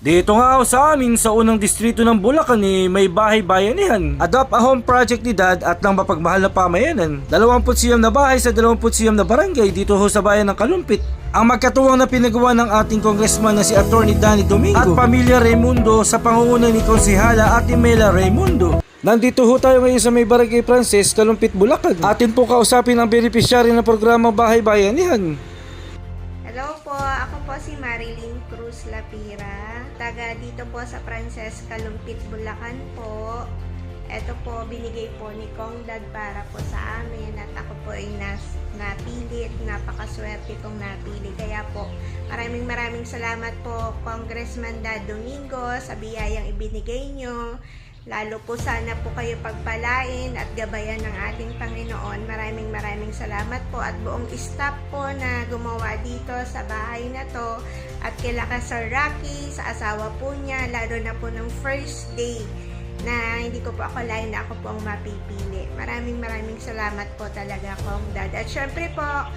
Dito nga ako sa amin sa unang distrito ng Bulacan eh, may bahay bayanihan. Adopt a home project ni Dad at ng mapagmahal na pamayanan. 29 na bahay sa 29 na barangay dito ho sa bayan ng Kalumpit. Ang magkatuwang na pinagawa ng ating congressman na si Attorney Danny Domingo at Pamilya Raimundo sa pangunguna ni Konsihala Ate Mela Raimundo. Nandito ho tayo ngayon sa may Barangay Frances, Kalumpit, Bulacan. Atin po kausapin ang beneficiary ng programa Bahay Bayanihan. Hello po, ako po si Marilyn Cruz Lapira. Taga dito po sa Frances Kalumpit, Bulacan po. Ito po, binigay po ni Kong Dad para po sa amin at ako po ay nas, napilit, napakaswerte kong napili. Kaya po, maraming maraming salamat po Congressman Dad Domingo sa biyayang ibinigay nyo. Lalo po sana po kayo pagpalain at gabayan ng ating Panginoon. Maraming maraming salamat po at buong staff po na gumawa dito sa bahay na to at kila ka Sir Rocky, sa asawa po niya, lalo na po ng first day na hindi ko po ako lain na ako po ang mapipili. Maraming maraming salamat po talaga kong dad. At syempre po,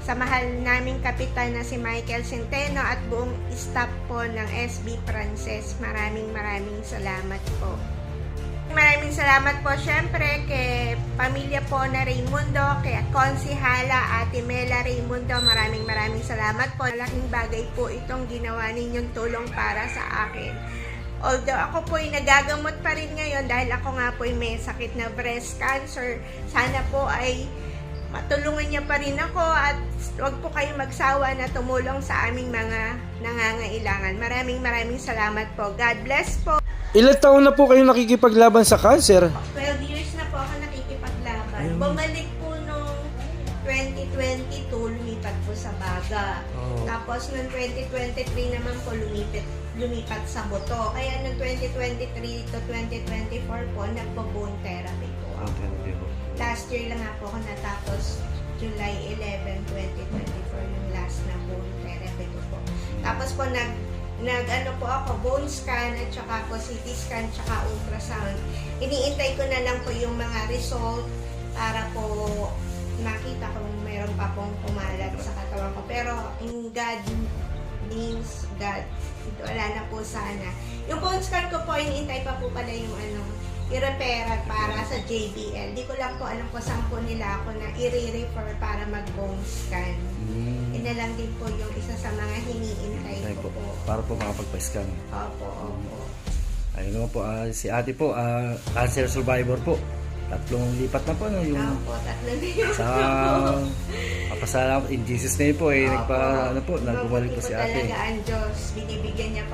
sa mahal naming kapitan na si Michael Centeno at buong staff po ng SB Frances. Maraming maraming salamat po. Maraming salamat po syempre kay pamilya po na Raimundo, kay Konsihala, Ate Mela Raimundo. Maraming maraming salamat po. Malaking bagay po itong ginawa ninyong tulong para sa akin. Although ako po ay nagagamot pa rin ngayon dahil ako nga po ay may sakit na breast cancer. Sana po ay matulungan niya pa rin ako at wag po kayong magsawa na tumulong sa aming mga nangangailangan. Maraming maraming salamat po. God bless po. Ilan taon na po kayo nakikipaglaban sa cancer? 12 years na po ako nakikipaglaban. Bumalik po nung 2022, lumipat po sa Baga. Oh. Tapos noong 2023 naman po lumipat, lumipat sa Boto. Kaya noong 2023 to 2024 po, nagpo-bone therapy po ako. Last year lang po ako natapos July 11, 2024 yung last na bone therapy ko po. Tapos po nag nag ano po ako bone scan at saka po CT scan tsaka ultrasound. Iniintay ko na lang po yung mga result para po makita kung mayroon pa pong kumalat sa katawan ko. Pero in God means God. Wala na po sana. Yung bone scan ko po, iniintay pa po pala yung ano, i-repair para sa JBL. Di ko lang po alam kung saan po nila ako na i-refer para mag-bone scan. Yun na lang din po yung isa sa mga hiniintay Ay ko po, po. para po makapagpa-scan. Opo, opo. Ayun naman po, ah, si ate po, ah, cancer survivor po. Tatlong lipat na po, no, yung Opo, tatlo na yun. sa kapasalamat in Jesus name po, eh, Opo. nagpa, ano po, nagbumalik po si ate. talaga ang Diyos. Binibigyan niya pa